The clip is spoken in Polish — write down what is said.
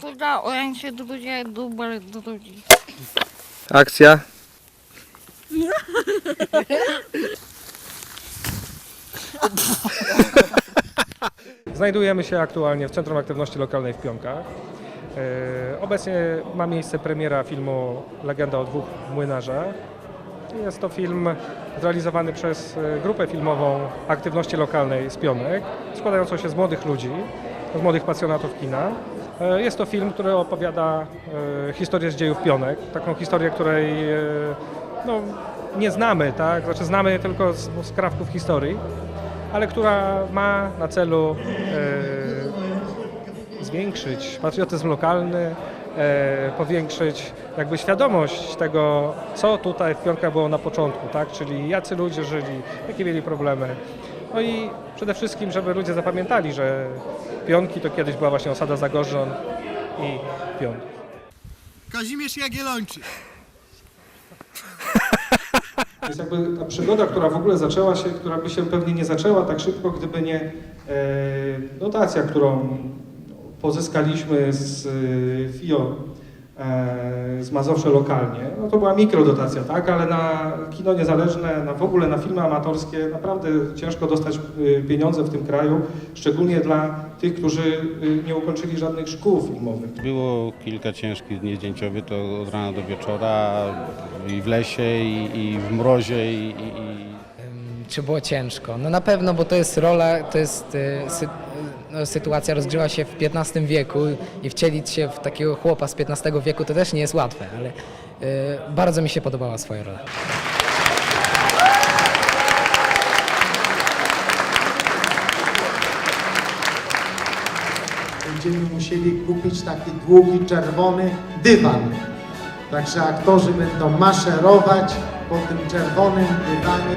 Tuda, ujęcie do ludzie, dubel do ludzi. Akcja. Znajdujemy się aktualnie w Centrum Aktywności Lokalnej w Pionkach. E, Obecnie ma miejsce premiera filmu Legenda o dwóch młynarzach. Jest to film zrealizowany przez e, grupę filmową Aktywności Lokalnej z Pionek, składającą się z młodych ludzi, z młodych pasjonatów kina. E, Jest to film, który opowiada e, historię z dziejów Pionek, taką historię, której e, no, nie znamy, tak? Znaczy znamy tylko z, z krawków historii ale która ma na celu zwiększyć patriotyzm lokalny, e, powiększyć jakby świadomość tego, co tutaj w Pionkach było na początku, tak? czyli jacy ludzie żyli, jakie mieli problemy. No i przede wszystkim, żeby ludzie zapamiętali, że Pionki to kiedyś była właśnie osada Zagorzon i Pionki. Kazimierz Jagiellończyk. To jest jakby ta przygoda, która w ogóle zaczęła się, która by się pewnie nie zaczęła tak szybko, gdyby nie e, dotacja, którą pozyskaliśmy z e, FIO z Mazowsze lokalnie. No to była mikrodotacja, tak, ale na kino niezależne, na w ogóle na filmy amatorskie naprawdę ciężko dostać e, pieniądze w tym kraju, szczególnie dla tych, którzy e, nie ukończyli żadnych szkół filmowych. Było kilka ciężkich dni zdjęciowych, to od rana do wieczora i w lesie, i, i w mrozie, i, i, Czy było ciężko? No na pewno, bo to jest rola, to jest y, sy, no, sytuacja rozgrywa się w XV wieku i wcielić się w takiego chłopa z XV wieku to też nie jest łatwe, ale y, bardzo mi się podobała swoja rola. Będziemy musieli kupić taki długi, czerwony dywan. Także aktorzy będą maszerować po tym czerwonym dywanie.